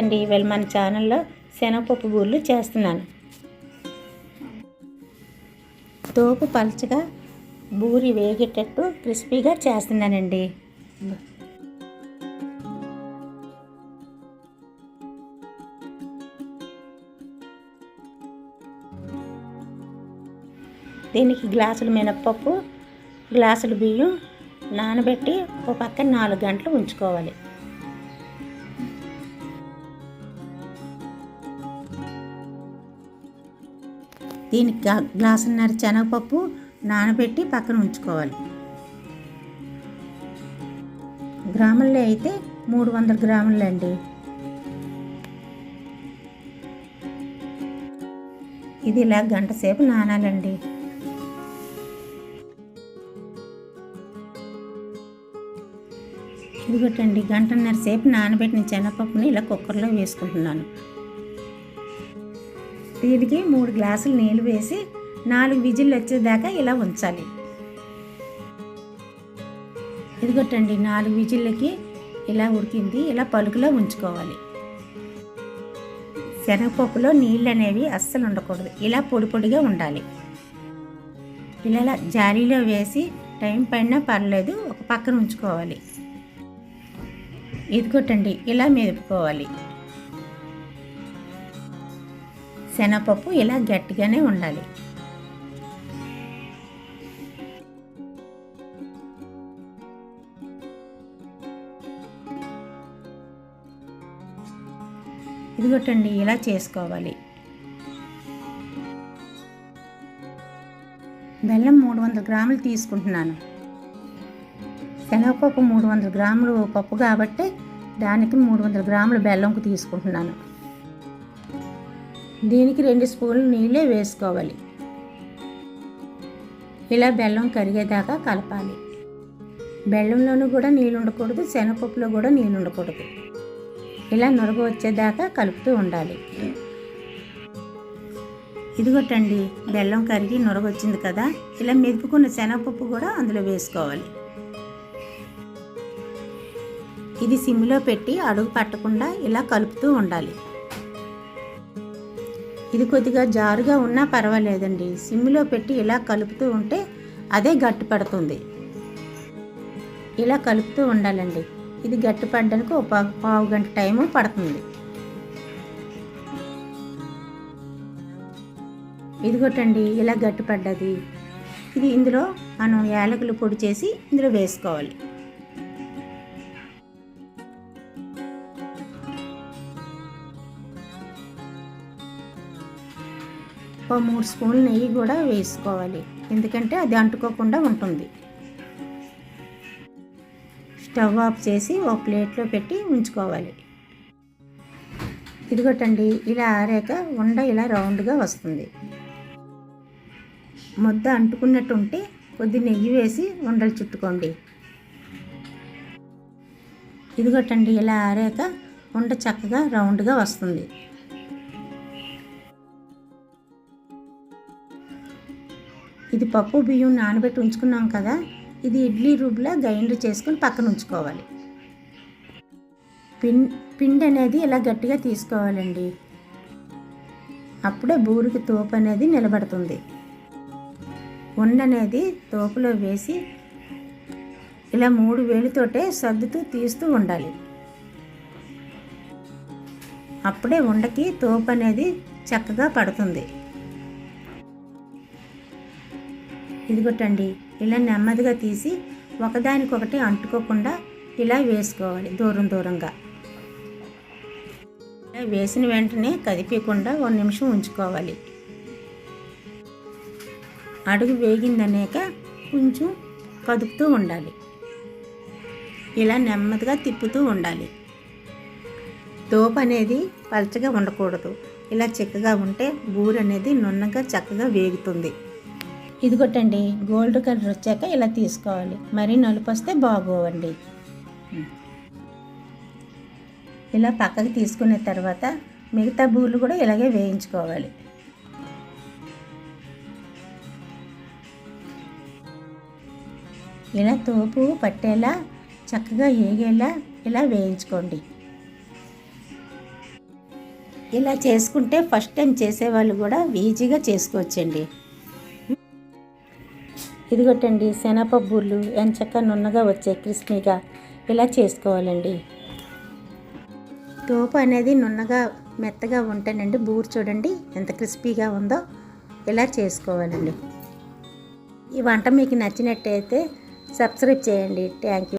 అండి ఇవాళ మన ఛానల్లో శనగపప్పు బూర్లు చేస్తున్నాను. తోపు పలుచగా బూరి వేగేటట్టు క్రిస్పీగా చేస్తున్నానండి. దీనికి గ్లాసులు మినప్పప్పు గ్లాసులు బియ్యం నానబెట్టి ఒక పక్కన నాలుగు గంటలు ఉంచుకోవాలి. దీనికి గ్లాసున్నర శనగపప్పు నానబెట్టి పక్కన ఉంచుకోవాలి. గ్రాముల్లో అయితే మూడు వందల గ్రాములండి ఇది ఇలా గంట సేపు నానాలండి. ఇదిగోటండి గంటన్నర సేపు నానబెట్టిన శనగపప్పుని ఇలా కుక్కర్లో వేసుకుంటున్నాను. దీనికి మూడు గ్లాసులు నీళ్ళు వేసి నాలుగు విజిల్లు వచ్చేదాకా ఇలా ఉంచాలి. ఇదిగొట్టండి నాలుగు విజిల్లకి ఇలా ఉడికింది ఇలా పలుకులో ఉంచుకోవాలి. శనగపప్పులో నీళ్ళు అనేవి అస్సలు ఉండకూడదు ఇలా పొడి పొడిగా ఉండాలి. ఇలా జాలీలో వేసి టైం పడినా పర్లేదు ఒక పక్కన ఉంచుకోవాలి. ఇదిగొట్టండి ఇలా మెదుపుకోవాలి. శనగపప్పు ఇలా గట్టిగానే ఉండాలి. ఇదిగోటండి ఇలా చేసుకోవాలి. బెల్లం మూడు వందల గ్రాములు తీసుకుంటున్నాను. శనగపప్పు మూడు వందల గ్రాములు పప్పు కాబట్టి దానికి మూడు వందల గ్రాములు బెల్లంకు తీసుకుంటున్నాను. దీనికి రెండు స్పూన్లు నీళ్ళే వేసుకోవాలి. ఇలా బెల్లం కరిగేదాకా కలపాలి. బెల్లంలోనూ కూడా నీళ్ళు ఉండకూడదు శనగపప్పులో కూడా నీళ్ళు ఉండకూడదు. ఇలా నురగ వచ్చేదాకా కలుపుతూ ఉండాలి. ఇదిగోటండి బెల్లం కరిగి నురగ వచ్చింది కదా ఇలా మెదుపుకున్న శనగపప్పు కూడా అందులో వేసుకోవాలి. ఇది సిమ్లో పెట్టి అడుగు పట్టకుండా ఇలా కలుపుతూ ఉండాలి. ఇది కొద్దిగా జారుగా ఉన్నా పర్వాలేదండి. సిమ్లో పెట్టి ఇలా కలుపుతూ ఉంటే అదే గట్టి పడుతుంది. ఇలా కలుపుతూ ఉండాలండి. ఇది గట్టిపడడానికి ఒక పావు గంట టైము పడుతుంది. ఇదిగోటండి ఇలా గట్టి పడ్డది. ఇది ఇందులో మనం యాలకులు పొడి చేసి ఇందులో వేసుకోవాలి. ఒక మూడు స్పూన్లు నెయ్యి కూడా వేసుకోవాలి. ఎందుకంటే అది అంటుకోకుండా ఉంటుంది. స్టవ్ ఆఫ్ చేసి ఒక ప్లేట్లో పెట్టి ఉంచుకోవాలి. ఇదిగోటండి ఇలా ఆరాక ఉండ ఇలా రౌండ్గా వస్తుంది. ముద్ద అంటుకున్నట్టు ఉంటే కొద్ది నెయ్యి వేసి ఉండలు చుట్టుకోండి. ఇదిగోటండి ఇలా ఆరాక ఉండ చక్కగా రౌండ్గా వస్తుంది. ఇది పప్పు బియ్యం నానబెట్టి ఉంచుకున్నాం కదా ఇది ఇడ్లీ రూబ్లా గ్రైండర్ చేసుకుని పక్కన ఉంచుకోవాలి. పిన్ పిండి అనేది ఇలా గట్టిగా తీసుకోవాలండి. అప్పుడే బూరికి తోపు అనేది నిలబడుతుంది. ఉండ అనేది తోపులో వేసి ఇలా మూడు వేలుతోటే సర్దుతూ తీస్తూ ఉండాలి. అప్పుడే ఉండకి తోపు అనేది చక్కగా పడుతుంది. ఇదిగొట్టండి ఇలా నెమ్మదిగా తీసి ఒకదానికొకటి అంటుకోకుండా ఇలా వేసుకోవాలి దూరం దూరంగా. ఇలా వేసిన వెంటనే కదిపకుండా ఒక నిమిషం ఉంచుకోవాలి. అడుగు వేగిందనేక కొంచెం కదుపుతూ ఉండాలి. ఇలా నెమ్మదిగా తిప్పుతూ ఉండాలి. తోపు అనేది పలచగా ఉండకూడదు. ఇలా చిక్కగా ఉంటే బూరె అనేది నున్నగా చక్కగా వేగుతుంది. ఇదిగొట్టండి గోల్డ్ కలర్ వచ్చాక ఇలా తీసుకోవాలి. మరీ నలుపు వస్తే బాగోవండి. ఇలా పక్కకి తీసుకున్న తర్వాత మిగతా బూర్లు కూడా ఇలాగే వేయించుకోవాలి. ఇలా తోపు పట్టేలా చక్కగా ఏగేలా ఇలా వేయించుకోండి. ఇలా చేసుకుంటే ఫస్ట్ టైం చేసేవాళ్ళు కూడా ఈజీగా చేసుకోవచ్చండి. ఇదిగోటండి శనగపప్పు ఎంచక్క నున్నగా వచ్చే క్రిస్పీగా ఇలా చేసుకోవాలండి. తోపు అనేది నున్నగా మెత్తగా ఉంటేనండి బూరు చూడండి ఎంత క్రిస్పీగా ఉందో ఇలా చేసుకోవాలండి. ఈ వంట మీకు నచ్చినట్టయితే సబ్స్క్రైబ్ చేయండి. Thank you.